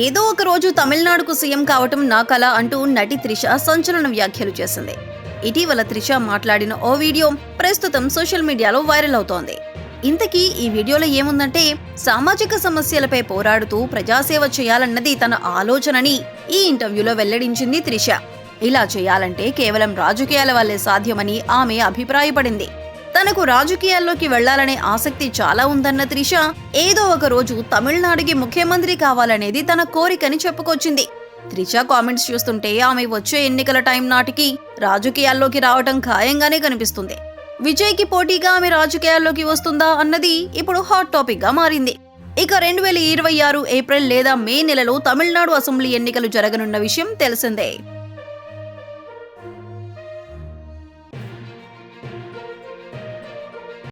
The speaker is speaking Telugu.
ఏదో ఒక రోజు తమిళనాడుకు సీఎం కావటం నా కల అంటూ నటి త్రిష సంచలన వ్యాఖ్యలు చేసింది. ఇటీవల త్రిష మాట్లాడిన ఓ వీడియో ప్రస్తుతం సోషల్ మీడియాలో వైరల్ అవుతోంది. ఇంతకీ ఈ వీడియోలో ఏముందంటే సామాజిక సమస్యలపై పోరాడుతూ ప్రజాసేవ చేయాలన్నది తన ఆలోచనని ఈ ఇంటర్వ్యూలో వెల్లడించింది త్రిష. ఇలా చేయాలంటే కేవలం రాజకీయాల వల్లే సాధ్యమని ఆమె అభిప్రాయపడింది. తనకు రాజకీయాల్లోకి వెళ్ళాలనే ఆసక్తి చాలా ఉందన్న త్రిష ఏదో ఒక రోజు తమిళనాడుకి ముఖ్యమంత్రి కావాలనేది తన కోరికని చెప్పుకొచ్చింది. త్రిష కామెంట్స్ చూస్తుంటే ఆమె వచ్చే ఎన్నికల టైం నాటికి రాజకీయాల్లోకి రావటం ఖాయంగానే కనిపిస్తుంది. విజయ్కి పోటీగా ఆమె రాజకీయాల్లోకి వస్తుందా అన్నది ఇప్పుడు హాట్ టాపిక్గా మారింది. ఇక రెండు వేల ఇరవై ఆరు ఏప్రిల్ లేదా మే నెలలో తమిళనాడు అసెంబ్లీ ఎన్నికలు జరగనున్న విషయం తెలిసిందే.